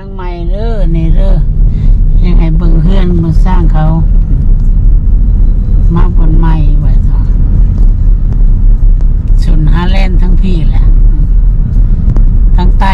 ทั้งใหม่เร้อในเร้อยังให้เบิ่งเพื่อนมาสร้างเขา มาบนใหม่ไว้ต่อส่วนฮาแลนทั้งพี่แหละ ทั้งใต้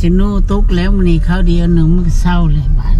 จิโน่ตกแล้วมันนี่ข้าวเดียวหนึ่งมันเศร้าเลยบ้าน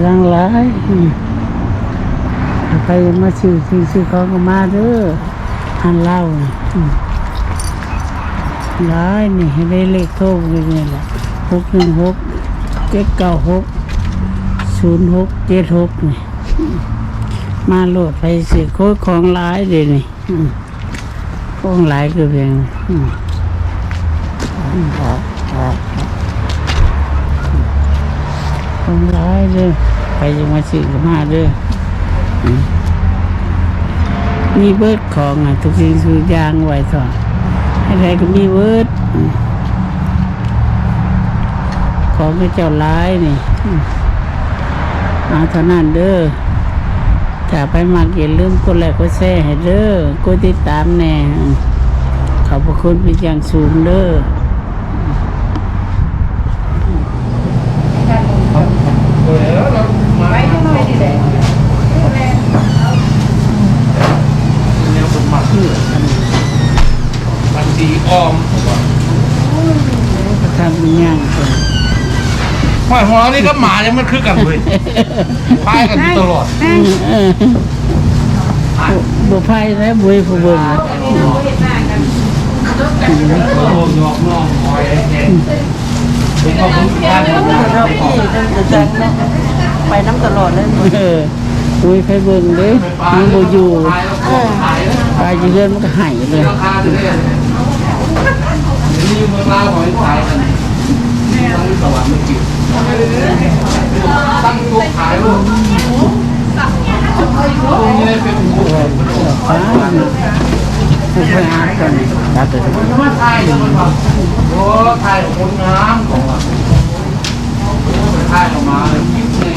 คนร่างร้ายอืมใครมาซื้อสิ่งซื้อของก็มาเด้อหันเล้าน่ะอืมร้ายนี่ได้เลขโทรเลยนี่แหละหกหนึ่งหกเจ็ดเก้าหกศูนย์หกเจ็ดหกนี่มาโหลดไปซื้อโค้ดของร้ายเดี๋ยนี่ของร้ายคือเพียงอืมอืมออกออก คนร้ายเด้อใครจะมาซื้อมาเด้อมีเบิดของอะทุกสิ่งทุกอย่างไว้ก่อนอะไรก็มีเบิดของเจ้าร้ายนี่อืมเอาเท่านั้นเด้อถ้าไปมากอย่าลืมกดไลค์กดแชร์ให้เด้อกดติดตามแน่ขอบพระคุณเป็นอย่างสูงเด้อ ไว้ข้างนอกดีแหละ แนวผมมาคือมันสี ออมก็ทำเป็นอย่างคนหอยหัวนี่ก็หมายังมันคือกันเลยพายกันอยู่ตลอดเออเออบุพายแล้วบุยผู้เบิ่งเห็นหน้ากันโอ้โหยอกน้องหอยแห้งเป็นข้าวพุ้งทานเราพี่ตั้งแต่จังเนาะไปน้ำตลอดเลยเออบุยไปเบิ่งเด้มันบ่อยู่เออขายแล้วตายอยู่เรือนมันก็หายเลย ราคาเลยนี่เมืองลาวหอยขายกันตั้งสวรรค์ไม่กินตั้งตัวขายลูกตรงนี้เป็นหมูฟ้าผู้พหากันครับเด้อมาไทยมันแบบโอ้ไทยคนงามของอะไทยออกมาเลยยิ้มเลย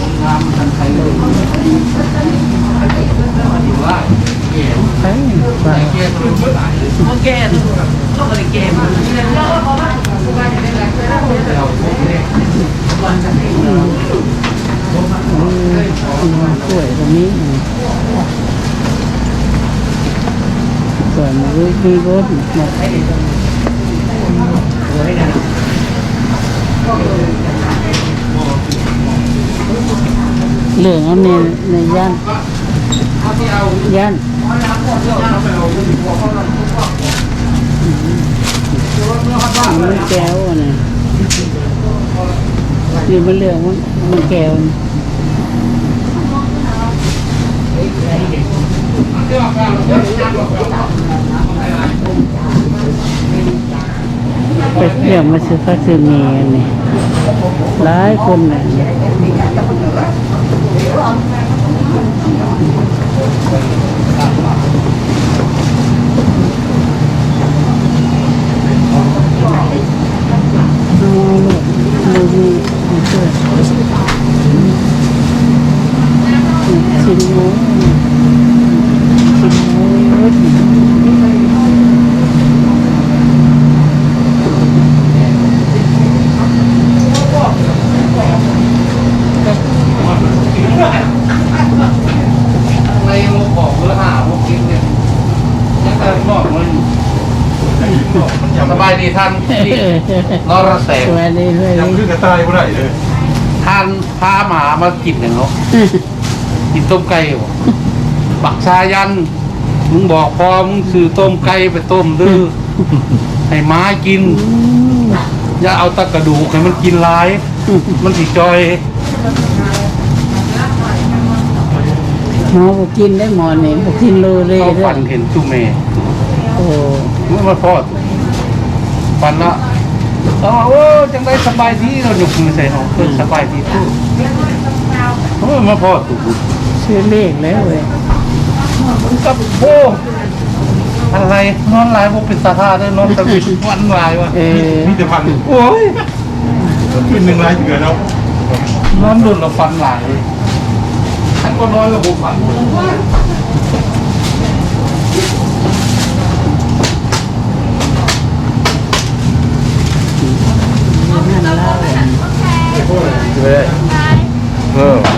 คนงามทันไทยเลย อยู่ว่าเก๋ไปไปเก๋ตัวเมื่ อไหร่โอเคต้องบริเกมเราพบเนี่ยกล้วยตรงนี้นี่มันแก้วนะหรือมันเหลืองมันมันแก้วนะไปเที่ยวมาซื้อฟ้าซื้อเมียนี่หลายคนน่ะดูดูดูเสื้อชิ้นหมูชิ้นหมู ในโมบอกเมื่อหาโมกินเนี่ยยังแต่บอกมัน สบายดีท่านที่นอรแสงสวัสดีสวัสยังดีคือกระต่ายบ่ได้เลยท่านพาหมามากินอย่างเนาะ กินต้มไก่บ่ปักชายัน มึงบอกพอมึงซื้อต้มไก่ไปต้มดื้อให้ม้ากิน อย่าเอาแตะกระดูกให้มันกินหลาย มันสิจอยหมอบอกกินได้หมอนี่บอกกินโลเลยเขาด้วฝัยนเห็นจุเมโอ้เมื่อมาพอดฝันละเอาโอ้จังได้สบายดีเราหยุกมือใส่เขาเพิ่นสบายดีทุกเมื่อมาพอดถู กชื่อเลขแล้วเว้ยกับโอ้อะไรนอนหลายพวกเป็นตาท่าได้นอนตะวิดวันหลายวะเออมีแต่พันโอ้ยเป็นหนึ่งรายเถื่อนเอานอนดุนเราฟันหลายฉันก็นอนกับผมฝันนั่นเล่าเ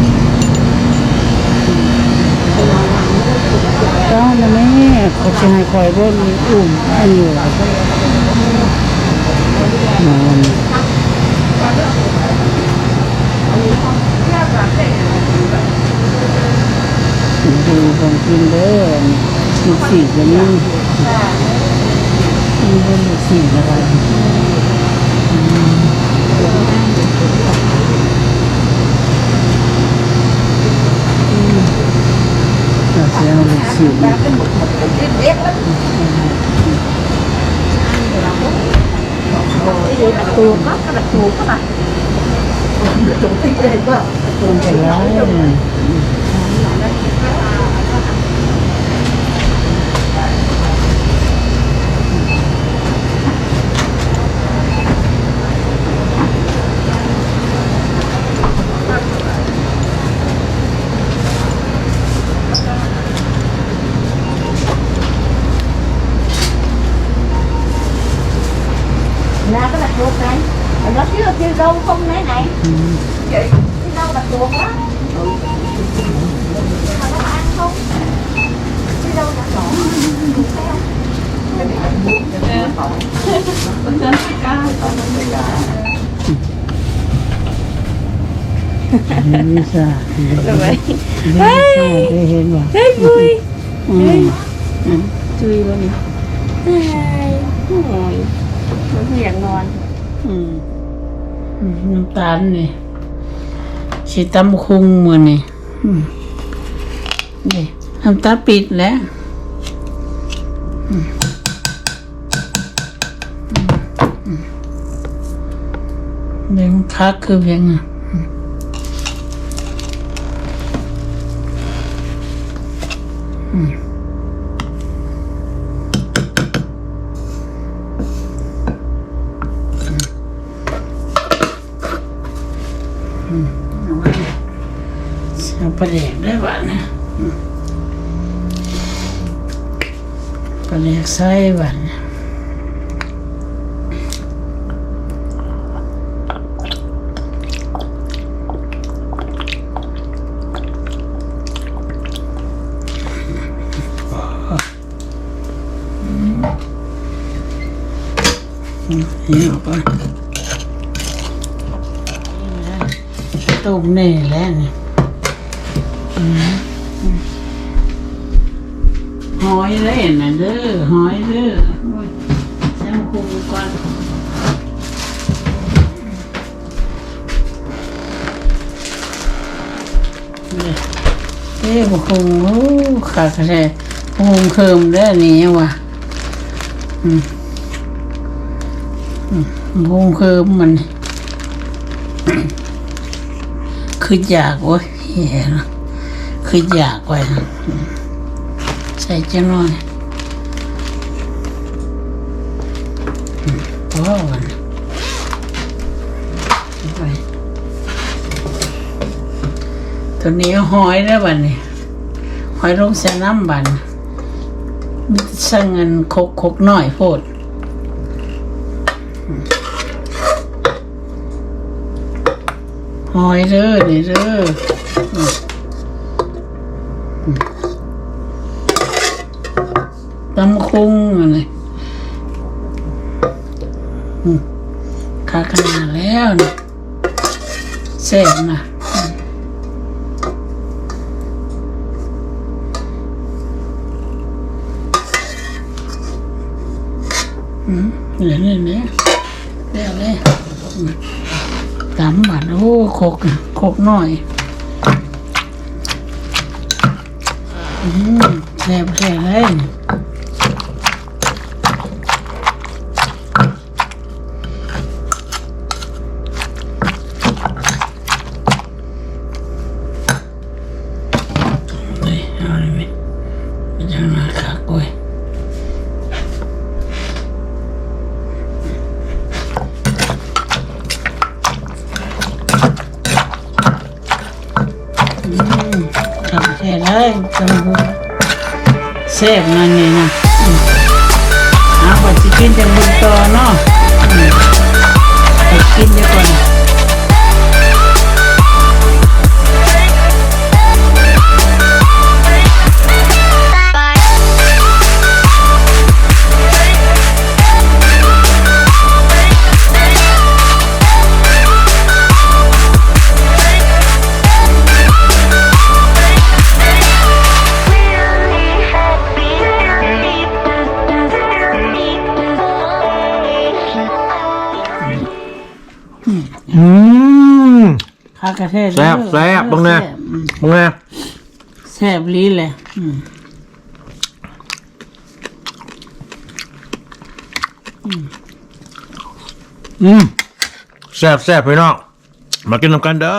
เออเเขาจะให้คอยเบิ่งอุ้มอันนี้ล่นอนดูของกินเด้อมีสีกันนี่มีเป็นสีอะไร เราเสียงลูกสี có đâu không nãy này? Chị cái đâu đặc tuộc quá. Nhưng mà nó ăn không? Cái đâu đặc tuộc Lisa, Lisa, thấy vui, ừ. chui luôn. Ngồi, nó ngon. Ừ. น้ำตาลนี่สิตำคุงมือนี่นี่น้ำตาลปิดแล้วเดี๋ยวคักคือเพียงอะอืม เอาปลาแดกได้บ้านะปลาแดกใส่บ้านนะอืมนี่เอาไป ต้มแน่แล้วนี่หอยเลยน่ะเด้อหอยเด้อโอ้ยแซมคุมก่อนนี่เอ้บุคุงโอ้ขาดแท้บุคุงเคิมเด้อนี่ยังวะอืมอืมบุคุงเคิมมัน คืออยากโอ้ยเหี้ยคืออยากไว้นะใส่จังหน่อยอืมพอกันไปตัวนี้หอยได้บัดนี่หอยลงใส่น้ำบัดมีแต่สั่งเงินคกคกน่อยโพด อยเด้อนี่เด้อตำคุงอะไรอืมขาขนาดแล้วนะเสร็จนะอืมเหลือเนี่ย คกโคกหน่อยอืมแซ่บแซ่บเลย ทำแค่ได้จำบุญเซฟนั่นนี่นะเอาไปกินจำบุญต่อเนาะไปกินเดี๋ยวก่อน กกระเทศแซ่บแซ่บบังแน่อืมมึงไงแซ่บลีเลยอืมอืมแซ่บแซ่บพี่น้องมากินน้ำกันเด้อ